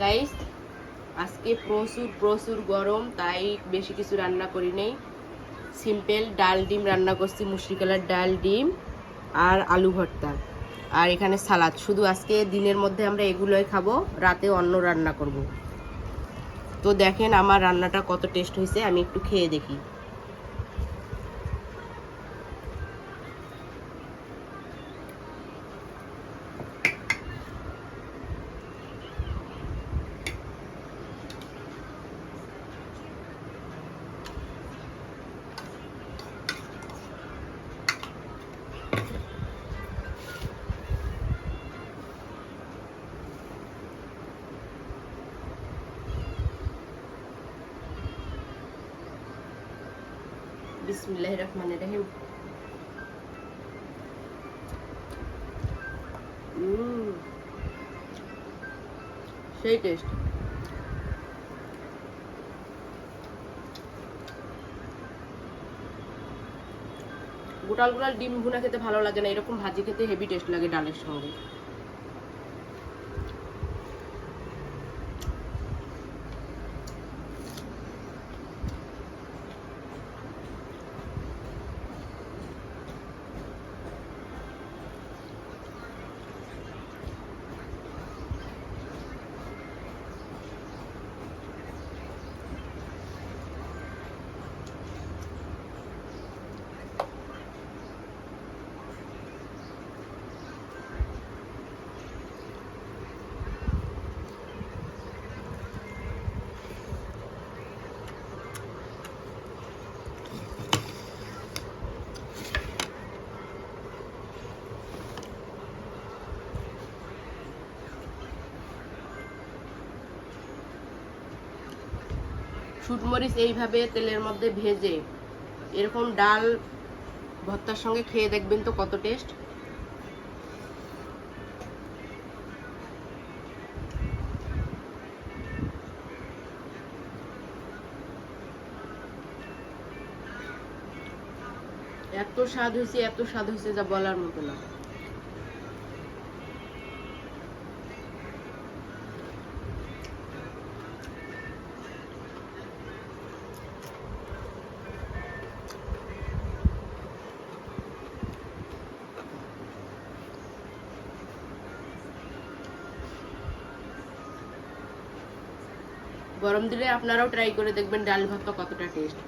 Guys আজকে প্রচুর প্রচুর গরম, তাই বেশি কিছু রান্না করি নেই। সিম্পল ডাল ডিম রান্না করছি, মুসরি কালার ডাল ডিম আর আলু ভর্তা। আর এখানে সালাদ। শুধু আজকে দিনের মধ্যে আমরা এগুলোই খাব, রাতে অন্য রান্না করব। তো দেখেন আমার রান্নাটা কত টেস্ট হয়েছে, আমি একটু খেয়ে দেখি। সেই টেস্ট গোটাল গোটাল ডিম ভুনা খেতে ভালো লাগে না। এরকম ভাজি খেতে হেভি টেস্ট লাগে ডালের সঙ্গে। শুটমরিচ এইভাবে তেলের মধ্যে ভেজে এরকম ডাল, ভর্তার সঙ্গে খেয়ে দেখবেন তো কত টেস্ট। এত স্বাদ হয়েছে, এত স্বাদ হয়েছে যা বলার মতো না। গরম দিলে আপনারাও ট্রাই করে দেখবেন ডাল ভাতটা কতটা টেস্ট